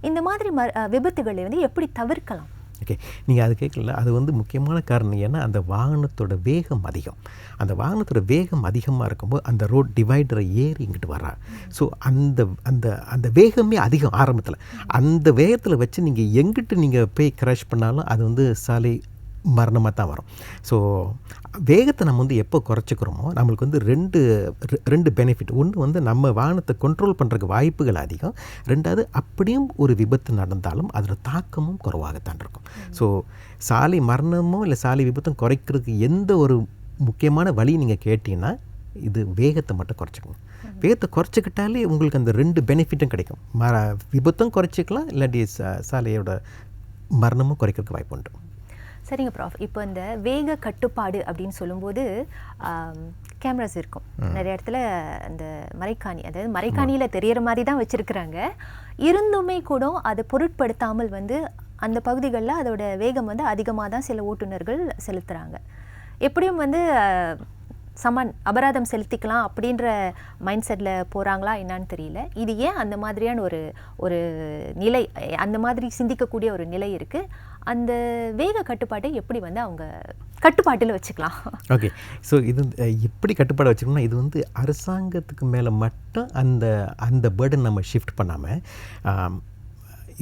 இந்த மாதிரி ம விபத்துகளை வந்து எப்படி தவிர்க்கலாம்? ஓகே நீங்கள் அது கேட்கல அது வந்து முக்கியமான காரணம் ஏன்னா அந்த வாகனத்தோட வேகம் அதிகம். அந்த வாகனத்தோட வேகம் அதிகமாக இருக்கும்போது அந்த ரோட் டிவைடரை ஏறி இங்கிட்டு வரா ஸோ அந்த அந்த அந்த வேகமே அதிகம் ஆரம்பத்தில். அந்த வேகத்தில் வச்சு நீங்கள் எங்கிட்டு நீங்கள் போய் கிராஷ் பண்ணாலும் அது வந்து சாலை மரணமாக தான் வரும். ஸோ வேகத்தை நம்ம வந்து எப்போ குறைச்சிக்கிறோமோ நம்மளுக்கு வந்து ரெண்டு ரெண்டு பெனிஃபிட் ஒன்று வந்து நம்ம வாகனத்தை கண்ட்ரோல் பண்ணுறதுக்கு வாய்ப்புகள் அதிகம். ரெண்டாவது அப்படியும் ஒரு விபத்து நடந்தாலும் அதோட தாக்கமும் குறைவாகத்தான் இருக்கும். ஸோ சாலை மரணமோ இல்லை சாலை விபத்தும் குறைக்கிறதுக்கு எந்த ஒரு முக்கியமான வழி நீங்கள் கேட்டீங்கன்னா இது வேகத்தை மட்டும் குறைச்சிக்கணும் வேகத்தை குறைச்சிக்கிட்டாலே உங்களுக்கு அந்த ரெண்டு பெனிஃபிட்டும் கிடைக்கும். ம விபத்தும் குறைச்சிக்கலாம் இல்லாட்டி சாலையோட மரணமும் குறைக்கிறதுக்கு வாய்ப்பு உண்டு. சரிங்க ப்ராஃப் இப்போ இந்த வேக கட்டுப்பாடு அப்படின்னு சொல்லும்போது கேமராஸ் இருக்கும். நிறைய இடத்துல அந்த மறைக்காணி அதாவது மறைக்காணியில் தெரியற மாதிரி தான் வச்சுருக்குறாங்க. இருந்துமே கூட அதை பொருட்படுத்தாமல் வந்து அந்த பகுதிகளில் அதோட வேகம் வந்து அதிகமாக தான் சில ஓட்டுநர்கள் செலுத்துகிறாங்க எப்படியும் வந்து சமன் அபராதம் செலுத்திக்கலாம் அப்படின்ற மைண்ட் செட்டில் போகிறாங்களா என்னன்னு தெரியல. இது ஏன் அந்த மாதிரியான ஒரு ஒரு நிலை அந்த மாதிரி சிந்திக்கக்கூடிய ஒரு நிலை இருக்குது அந்த வேக கட்டுப்பாட்டை எப்படி வந்து அவங்க கட்டுப்பாட்டில் வச்சுக்கலாம்? ஓகே ஸோ இது எப்படி கட்டுப்பாடு வச்சுக்கணும்னா இது வந்து அரசாங்கத்துக்கு மேலே மட்டும் அந்த அந்த பேர்டன் நம்ம ஷிஃப்ட் பண்ணாமல்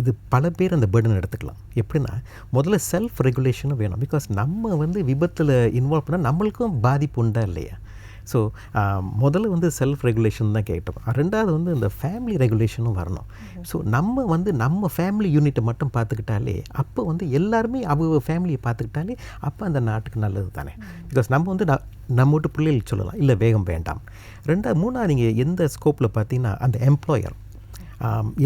இது பல பேர் அந்த பேர்டன் எடுத்துக்கலாம். எப்படின்னா முதல்ல செல்ஃப் ரெகுலேஷனும் வேணும். பிகாஸ் நம்ம வந்து விபத்தில் இன்வால்வ் பண்ணால் நம்மளுக்கும் பாதிப்பு உண்டா இல்லையா? ஸோ முதல்ல வந்து செல்ஃப் ரெகுலேஷன் தான் கேட்டோம். ரெண்டாவது வந்து இந்த ஃபேமிலி ரெகுலேஷனும் வரணும். ஸோ நம்ம வந்து நம்ம ஃபேமிலி யூனிட்டை மட்டும் பார்த்துக்கிட்டாலே அப்போ வந்து எல்லாருமே அவங்க ஃபேமிலியை பார்த்துக்கிட்டாலே அப்போ அந்த நாட்டுக்கு நல்லது தானே. பிகாஸ் நம்ம வந்து நம்ம வீட்டு பிள்ளைகளுக்கு சொல்லலாம் இல்லை வேகம் வேண்டாம். ரெண்டாவது மூணாவது நீங்கள் எந்த ஸ்கோப்பில் பார்த்தீங்கன்னா அந்த எம்ப்ளாயர்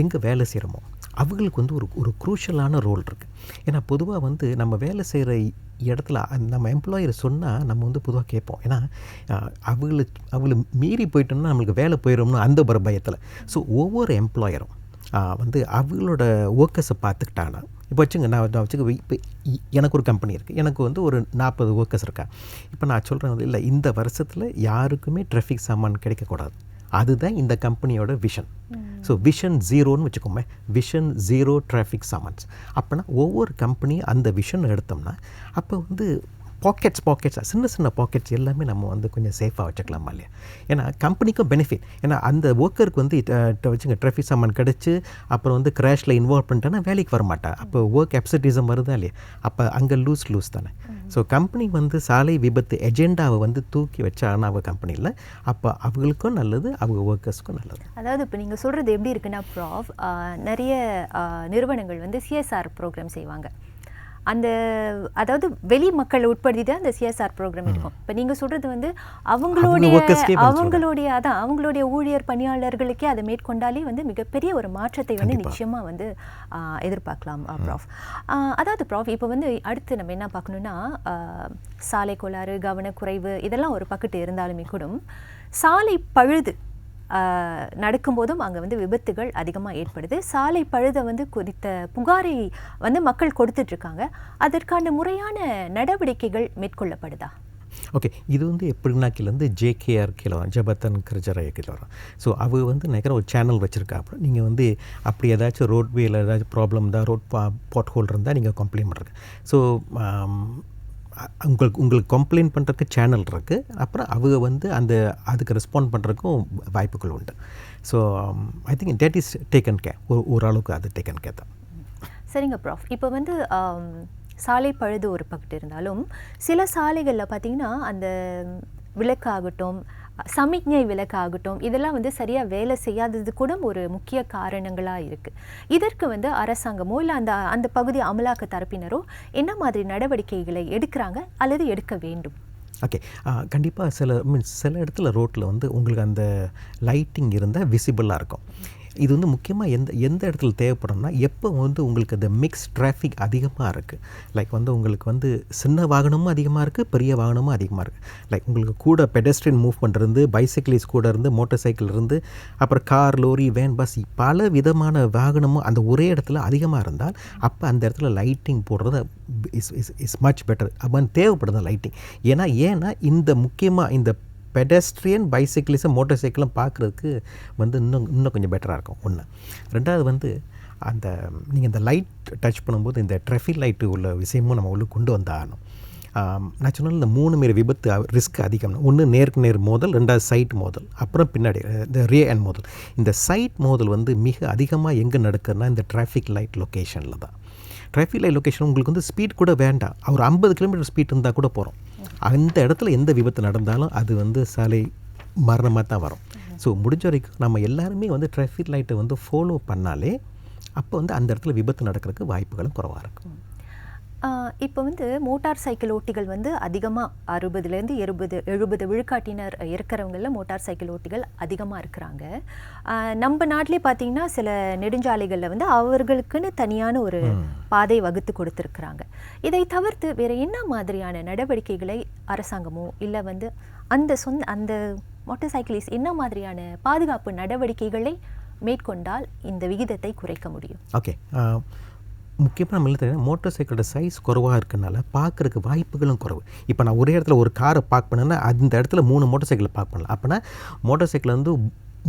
எங்கே வேலை செய்கிறோமோ அவங்களுக்கு வந்து ஒரு ஒரு குரூஷலான ரோல் இருக்குது ஏன்னா பொதுவாக வந்து நம்ம வேலை செய்கிற இடத்துல அந்த நம்ம எம்ப்ளாயர் சொன்னால் நம்ம வந்து பொதுவாக கேட்போம். ஏன்னா அவங்கள அவங்கள மீறி போயிட்டோம்னா நம்மளுக்கு வேலை போயிடும்னு அந்த ஒரு பயத்தில். ஸோ ஒவ்வொரு எம்ப்ளாயரும் வந்து அவங்களோட ஒர்க்கர்ஸை பார்த்துக்கிட்டாங்கன்னா இப்போ வச்சுங்க நான் நான் வச்சுக்க இப்போ எனக்கு ஒரு கம்பெனி இருக்குது எனக்கு வந்து ஒரு நாற்பது ஒர்க்கர்ஸ் இருக்கா? இப்போ நான் சொல்கிறேன் வந்து இல்லை இந்த வருஷத்தில் யாருக்குமே ட்ராஃபிக் சாமான் கிடைக்கக்கூடாது. அதுதான் இந்த கம்பெனியோட விஷன் ஸோ விஷன் ஜீரோன்னு வச்சுக்கோமே விஷன் ஜீரோ டிராஃபிக் சாமான்ஸ் அப்போனா ஒவ்வொரு கம்பெனியும் அந்த விஷன் எடுத்தோம்னா அப்போ வந்து பாக்கெட்ஸ் பாக்கெட்ஸ் சின்ன சின்ன பாக்கெட்ஸ் எல்லாமே நம்ம வந்து கொஞ்சம் சேஃபாக வச்சுக்கலாமா இல்லையா? ஏன்னா கம்பெனிக்கும் பெனிஃபிட் ஏன்னா அந்த ஒர்க்கருக்கு வந்து வச்சுங்க டிராஃபிக் சாமான் கிடச்சி அப்புறம் வந்து கிராஷில் இன்வால்வ் பண்ணிட்டேன்னா வேலைக்கு வர மாட்டா. அப்போ ஒர்க் அப்சட்டிசம் வருதா இல்லையா? அப்போ அங்கே லூஸ் லூஸ் தானே. ஸோ கம்பெனி வந்து சாலை விபத்து எஜெண்டாவை வந்து தூக்கி வச்சாங்கன்னா அவங்க கம்பெனியில் அப்போ அவங்களுக்கும் நல்லது அவங்க ஒர்க்கர்ஸ்க்கும் நல்லது. அதாவது இப்போ நீங்கள் சொல்கிறது எப்படி இருக்குன்னா ப்ராஃப் நிறைய நிறுவனங்கள் வந்து சிஎஸ்ஆர் ப்ரோக்ராம் செய்வாங்க. அந்த அதாவது வெளி மக்களை உட்படுத்தி தான் அந்த சிஎஸ்ஆர் ப்ரோக்ராம் இருக்கும். இப்போ நீங்கள் சொல்கிறது வந்து அவங்களுடைய. அவங்களுடைய அதான் அவங்களுடைய ஊழியர் பணியாளர்களுக்கே அதை மேற்கொண்டாலே வந்து மிகப்பெரிய ஒரு மாற்றத்தை வந்து. நிச்சயமாக வந்து எதிர்பார்க்கலாம் ப்ராஃப் அதாவது ப்ராஃப் இப்போ வந்து அடுத்து நம்ம என்ன பார்க்கணுன்னா சாலை கோளாறு கவனக்குறைவு இதெல்லாம் ஒரு பக்கத்து இருந்தாலுமே கூட சாலை பழுது நடக்கும்போதும் அங்கே வந்து விபத்துகள் அதிகமாக ஏற்படுது. சாலை பழுதை வந்து குறித்த புகாரை வந்து மக்கள் கொடுத்துட்ருக்காங்க. அதற்கான முறையான நடவடிக்கைகள் மேற்கொள்ளப்படுதா? ஓகே இது வந்து எப்படின்னா கீழே வந்து ஜேகேஆர் கீழே வரும் ஜபத்தன் கிருஜராய கீழே வரும். ஸோ அவ வந்து நினைக்கிற ஒரு சேனல் வச்சுருக்கா அப்புறம் நீங்கள் வந்து அப்படி ஏதாச்சும் ரோட்வேயில் ஏதாச்சும் ப்ராப்ளம் தான் ரோட் பாட் ஹோல் இருந்தால் நீங்கள் கம்ப்ளைண்ட் பண்ணுறது ஸோ உங்களுக்கு உங்களுக்கு கம்ப்ளைண்ட் பண்ணுறதுக்கு சேனல் இருக்குது அப்புறம் அவங்க வந்து அந்த அதுக்கு ரெஸ்பாண்ட் பண்ணுறதுக்கும் வாய்ப்புகள் உண்டு. So I think that is taken K ஒரு ஓரளவுக்கு அது டேக்கன் கே தான். சரிங்க ப்ராஃப் இப்போ வந்து um, சாலை பழுது ஒரு பக்கத்து இருந்தாலும் சில சாலைகளில் பார்த்தீங்கன்னா அந்த விளக்காகட்டும் சமிக்ஞை விளக்காகட்டும் இதெல்லாம் வந்து சரியாக வேலை செய்யாதது கூட ஒரு முக்கிய காரணங்களாக இருக்குது இதற்கு வந்து அரசாங்கமோ இல்லை அந்த அந்த பகுதி அமலாக்க தரப்பினரோ என்ன மாதிரி நடவடிக்கைகளை எடுக்கிறாங்க அல்லது எடுக்க வேண்டும்? ஓகே. கண்டிப்பாக சில மீன்ஸ் சில இடத்துல ரோட்டில் வந்து உங்களுக்கு அந்த லைட்டிங் இருந்தால் விசிபிளாக இருக்கும். இது வந்து முக்கியமாக எந்த எந்த இடத்துல தேவைப்படும்னா எப்போ வந்து உங்களுக்கு அந்த மிக்ஸ் டிராஃபிக் அதிகமாக இருக்குது லைக் வந்து உங்களுக்கு வந்து சின்ன வாகனமும் அதிகமாக இருக்குது பெரிய வாகனமும் அதிகமாக இருக்குது லைக் உங்களுக்கு கூட பெடஸ்ட்ரியன் மூவ்மெண்ட் இருந்து பைசைக்கிளிஸ்ட் கூட இருந்து மோட்டர் சைக்கிள் இருந்து அப்புறம் கார் லோரி வேன் பஸ் பல விதமான வாகனமும் அந்த ஒரே இடத்துல அதிகமாக இருந்தால் அப்போ அந்த இடத்துல லைட்டிங் போடுறது is is is much better அப்போ தேவைப்படுது லைட்டிங் ஏன்னா ஏன்னா இந்த முக்கியமாக இந்த பெடஸ்ட்ரியன் பைசைக்கிளிஸும் மோட்டர் சைக்கிளும் பார்க்குறதுக்கு வந்து இன்னும் இன்னும் கொஞ்சம் பெட்டராக இருக்கும். ஒன்று ரெண்டாவது வந்து அந்த நீங்கள் இந்த லைட் டச் பண்ணும்போது இந்த ட்ராஃபிக் லைட்டு உள்ள விஷயமும் நம்ம உள்ளே கொண்டு வந்தாகணும் நான் சொன்னால் இந்த மூணு மாரி விபத்து ரிஸ்க் அதிகம். ஒன்று நேருக்கு நேர் மோதல் ரெண்டாவது சைட் மோதல். அப்புறம் பின்னாடி இந்த ரே அண்ட் மோதல். இந்த சைட் மோதல் வந்து மிக அதிகமாக எங்கே நடக்குதுன்னா இந்த டிராஃபிக் லைட் லொக்கேஷனில் தான். டிராஃபிக் லைட் லொக்கேஷன் உங்களுக்கு வந்து ஸ்பீட் கூட வேண்டாம். ஒரு ஐம்பது கிலோமீட்டர் ஸ்பீட் இருந்தால் கூட போகிறோம் அந்த இடத்துல எந்த விபத்து நடந்தாலும் அது வந்து சாலை மரணமாக தான் வரும். ஸோ முடிஞ்ச வரைக்கும் நம்ம எல்லாருமே வந்து ட்ராஃபிக் லைட்டை வந்து ஃபாலோ பண்ணாலே அப்போ வந்து அந்த இடத்துல விபத்து நடக்கிறதுக்கு வாய்ப்புகளும் குறைவாக இருக்கும். இப்போ வந்து மோட்டார் சைக்கிள் ஓட்டிகள் வந்து அதிகமாக அறுபதுலேருந்து எழுபது எழுபது விழுக்காட்டினர் இருக்கிறவங்களில் மோட்டார் சைக்கிள் ஓட்டிகள் அதிகமாக இருக்கிறாங்க. நம்ம நாட்டிலே பார்த்தீங்கன்னா சில நெடுஞ்சாலைகளில் வந்து அவர்களுக்குன்னு தனியான ஒரு பாதை வகுத்து கொடுத்துருக்குறாங்க. இதை தவிர்த்து வேறு என்ன மாதிரியான நடவடிக்கைகளை அரசாங்கமோ இல்லை வந்து அந்த சொந்த அந்த மோட்டார் சைக்கிளிஸ்ட் என்ன மாதிரியான பாதுகாப்பு நடவடிக்கைகளை மேற்கொண்டால் இந்த விகிதத்தை குறைக்க முடியும்? ஓகே. முக்கியமாக நம்ம என்ன தெரியும் மோட்டார் சைக்கிளோட சைஸ் குறைவாக இருக்கனால பார்க்குறக்கு வாய்ப்புகளும் குறைவு. இப்போ நான் ஒரே இடத்துல ஒரு காரை பார்க் பண்ணேன்னா அந்த இடத்துல மூணு மோட்டார் சைக்கிளை பார்க் பண்ணலாம். அப்போனா மோட்டார் சைக்கிள் வந்து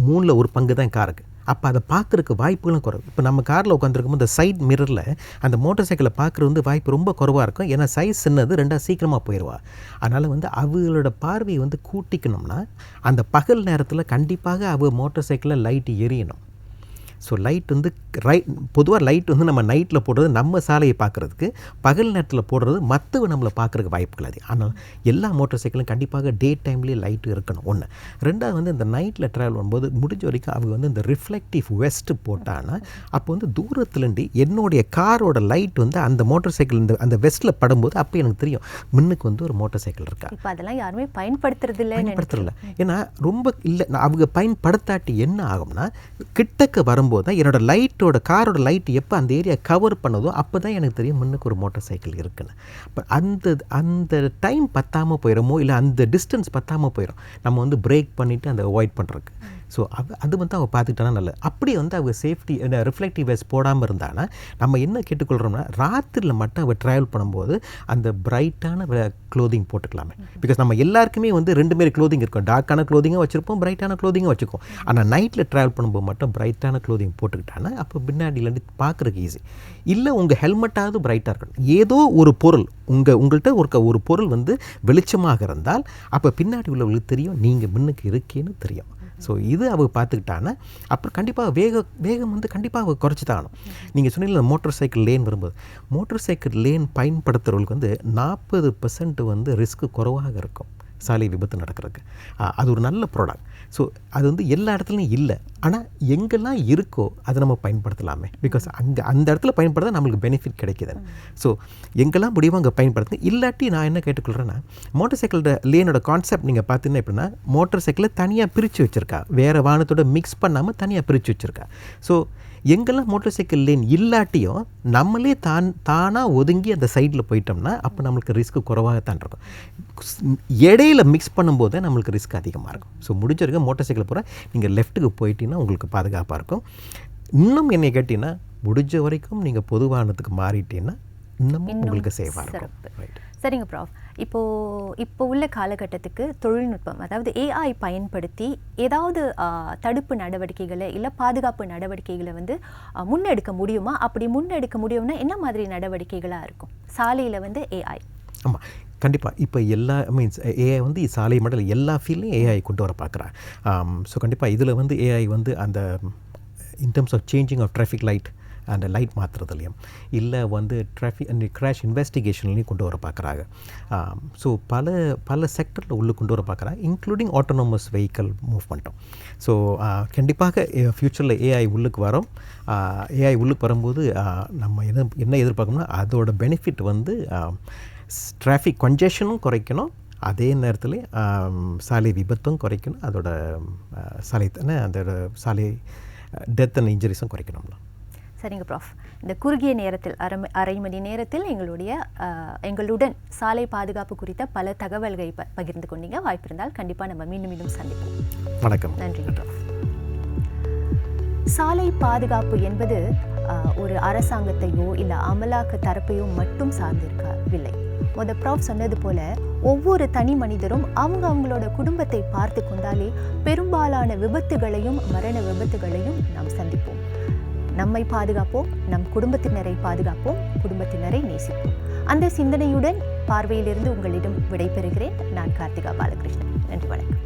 மூணில் ஒரு பங்கு தான் காருக்கு அப்போ அதை பார்க்குறக்கு வாய்ப்புகளும் குறைவு. இப்போ நம்ம காரில் உட்காந்துருக்கும் இந்த சைட் மிரரில் அந்த மோட்டார் சைக்கிளை பார்க்குறது வந்து வாய்ப்பு ரொம்ப குறைவாக இருக்கும். ஏன்னா சைஸ் சின்னது ரெண்டாக சீக்கிரமாக போயிடுவா அதனால் வந்து அவங்களோட பார்வையை வந்து கூட்டிக்கணும்னா அந்த பகல் நேரத்தில் கண்டிப்பாக அவ மோட்டார் சைக்கிளில் லைட் எரியணும் ஸோ லைட் வந்து ரைட் பொதுவாக லைட் வந்து நம்ம நைட்டில் போடுறது நம்ம சாலையை பார்க்குறதுக்கு பகல் நேரத்தில் போடுறது மற்றவ நம்மளை பார்க்குறதுக்கு வாய்ப்புகள் அதிகம். ஆனால் எல்லா மோட்டார் சைக்கிளும் கண்டிப்பாக டே டைம்லேயே லைட்டு இருக்கணும். ஒன்று ரெண்டாவது வந்து இந்த நைட்டில் ட்ராவல் பண்ணும்போது முடிஞ்ச வரைக்கும் அவங்க வந்து இந்த ரிஃப்ளெக்டிவ் வெஸ்ட் போட்டாங்கன்னா அப்போ வந்து தூரத்துலேருந்து என்னுடைய காரோட லைட் வந்து அந்த மோட்டார் சைக்கிள் இந்த அந்த வெஸ்ட்டில் படும்போது அப்போ எனக்கு தெரியும் முன்னுக்கு வந்து ஒரு மோட்டார் சைக்கிள் இருக்கா. இப்போ அதெல்லாம் யாருமே பயன்படுத்துறது இல்லைன்னு பயன்படுத்துறதில்ல ஏன்னா ரொம்ப இல்லை அவங்க பயன்படுத்தாட்டி என்ன ஆகும்னா கிட்டக்க வரும்போது தான் என்னோடய லைட்டோட காரோட லைட் எப்போ அந்த ஏரியா கவர் பண்ணதோ அப்போ தான் எனக்கு தெரியும் முன்னுக்கு ஒரு மோட்டார் சைக்கிள் இருக்குன்னு. பட் அந்த அந்த டைம் பற்றாமல் போயிடுமோ? இல்லை அந்த டிஸ்டன்ஸ் பற்றாமல் போயிடும். நம்ம வந்து பிரேக் பண்ணிவிட்டு அந்த அவாய்ட் பண்ணுறதுக்கு ஸோ அது அது வந்து அவங்க பார்த்துக்கிட்டா நல்லது. அப்படி வந்து அவங்க சேஃப்டி இந்த ரிஃப்ளெக்டிவ் வேஸ் போடாமல் இருந்தாங்கன்னா நம்ம என்ன கேட்டுக்கொள்கிறோம்னா ராத்திரியில் மட்டும் அவள் ட்ராவல் பண்ணும்போது அந்த பிரைட்டான க்ளோதிங் போட்டுக்கலாமே. பிகாஸ் நம்ம எல்லாருக்குமே வந்து ரெண்டு மாரி க்ளோதிங் இருக்கும். டார்க்கான க்ளோதிங்கும் வச்சுருப்போம் பிரைட்டான க்ளோதிங்கும் வச்சுக்கோம் ஆனால் நைட்டில் ட்ராவல் பண்ணும்போது மட்டும் பிரைட்டான க்ளோதிங் போட்டுக்கிட்டாங்கன்னா அப்போ பின்னாடியிலேருந்து பார்க்குறதுக்கு ஈஸி இல்லை உங்கள் ஹெல்மெட்டாவது பிரைட்டாக இருக்கணும். ஏதோ ஒரு பொருள் உங்கள் உங்கள்கிட்ட ஒரு ஒரு பொருள் வந்து வெளிச்சமாக இருந்தால் அப்போ பின்னாடி உள்ளவங்களுக்கு தெரியும் நீங்கள் முன்னுக்கு இருக்கேன்னு தெரியும். ஸோ இது அவள் பார்த்துக்கிட்டான்னா அப்புறம் கண்டிப்பாக வேக வேகம் வந்து கண்டிப்பாக அவள் குறைச்சி தான் ஆகணும். நீங்கள் சொன்னீங்களா மோட்டார் சைக்கிள் லேன் வரும்போது. மோட்டார் சைக்கிள் லேன் பயன்படுத்துகிறவங்களுக்கு வந்து நாற்பது பர்சன்ட் வந்து ரிஸ்க் குறைவாக இருக்கும் சாலை விபத்து நடக்கிறதுக்கு. அது ஒரு நல்ல ப்ராடக்ட் ஸோ அது வந்து எல்லா இடத்துலையும் இல்லை. ஆனால் எங்கெல்லாம் இருக்கோ அதை நம்ம பயன்படுத்தலாமே. பிகாஸ் அங்கே அந்த இடத்துல பயன்படுத்தா நம்மளுக்கு பெனிஃபிட் கிடைக்குது. ஸோ எங்கெல்லாம் முடியுமோ அங்கே பயன்படுத்துங்க இல்லாட்டி நான் என்ன கேட்டுக்கொள்கிறேன்னா மோட்டார் சைக்கிளோட லேனோட கான்செப்ட் நீங்கள் பார்த்தீங்கன்னா எப்படின்னா மோட்டார் சைக்கிளை தனியாக பிரித்து வச்சுருக்கா. வேறு வாகனத்தோட மிக்ஸ் பண்ணாமல் தனியாக பிரித்து வச்சுருக்கா. ஸோ எங்கெல்லாம் மோட்டார் சைக்கிள் லேன் இல்லாட்டியும் நம்மளே தான் தானாக ஒதுங்கி அந்த சைடில் போயிட்டோம்னா அப்போ நம்மளுக்கு ரிஸ்க் குறைவாகத்தான் இருக்கும். இடையில மிக்ஸ் பண்ணும்போது நம்மளுக்கு ரிஸ்க் அதிகமாக இருக்கும். ஸோ முடிஞ்ச வரைக்கும் மோட்டார் சைக்கிள் போகிற நீங்கள் லெஃப்ட்டுக்கு போயிட்டீங்கன்னா உங்களுக்கு பாதுகாப்பாக இருக்கும். இன்னும் என்னை கேட்டிங்கன்னா முடிஞ்ச வரைக்கும் நீங்கள் பொது வாகனத்துக்கு மாறிட்டீங்கன்னா இன்னமும் இன்னும் உங்களுக்கு சேஃபாக இருக்கும். சரிங்க ப்ராஃப் இப்போ இப்போ உள்ள காலகட்டத்துக்கு தொழில்நுட்பம் அதாவது ஏஐ பயன்படுத்தி ஏதாவது தடுப்பு நடவடிக்கைகளை இல்லை பாதுகாப்பு நடவடிக்கைகளை வந்து முன்னெடுக்க முடியுமா? அப்படி முன்னெடுக்க முடியும்னா என்ன மாதிரி நடவடிக்கைகளாக இருக்கும்? சாலையில் வந்து ஏஐ ஆமாம் கண்டிப்பாக இப்போ எல்லா மீன்ஸ் ஏஐ வந்து சாலை மட்டும் எல்லா ஃபீல்டையும் ஏஐ கொண்டு வர பார்க்குறேன் ஸோ கண்டிப்பாக இதில் வந்து ஏஐ வந்து அந்த in terms of changing of traffic light அந்த லைட் மாற்றுறதுலையும் இல்லை வந்து ட்ராஃபிக் அந்த கிராஷ் இன்வெஸ்டிகேஷன்லையும் கொண்டு வர பார்க்குறாங்க ஸோ பல பல செக்டரில் உள்ளே கொண்டு வர பார்க்குறாங்க இன்க்ளூடிங் ஆட்டோனமஸ் வெஹிக்கல் மூவ்மெண்ட்டும் ஸோ கண்டிப்பாக ஃப்யூச்சரில் ஏஐ உள்ளுக்கு வரும். ஏஐ உள்ளுக்கு வரும்போது நம்ம என்ன என்ன எதிர்பார்க்கணும்னா அதோட பெனிஃபிட் வந்து ட்ராஃபிக் கன்ஜெஷனும் குறைக்கணும். அதே நேரத்தில் சாலை விபத்தும் குறைக்கணும். அதோட சாலை தானே அதோட சாலை டெத் அண்ட் இன்ஜுரிஸும் குறைக்கணும்ல சரிங்க ப்ராஃப் இந்த குறுகிய நேரத்தில் அரை அரை மணி நேரத்தில் எங்களுடைய எங்களுடன் சாலை பாதுகாப்பு குறித்த பல தகவல்களை ப- பகிர்ந்து கொண்டீங்க. வாய்ப்பு இருந்தால் கண்டிப்பாக நம்ம மீண்டும் மீண்டும் சந்திப்போம். வணக்கம். நன்றிங்க ப்ராஃப் சாலை பாதுகாப்பு என்பது ஒரு அரசாங்கத்தையோ இல்லை அமலாக்க தரப்பையோ மட்டும் சார்ந்திருக்கவில்லை. முத ப்ராஃப் சொன்னது போல ஒவ்வொரு தனி மனிதரும் அவங்க அவங்களோட குடும்பத்தை பார்த்து கொண்டாலே பெரும்பாலான விபத்துகளையும் மரண விபத்துகளையும் நாம் சந்திப்போம். நம்மை பாதுகாப்போம் நம் குடும்பத்தினரை பாதுகாப்போம் குடும்பத்தினரை நேசிப்போம். அந்த சிந்தனையுடன் பார்வையிலிருந்து உங்களிடம் விடைபெறுகிறேன். நான் கார்த்திகா பாலகிருஷ்ணன். நன்றி வணக்கம்.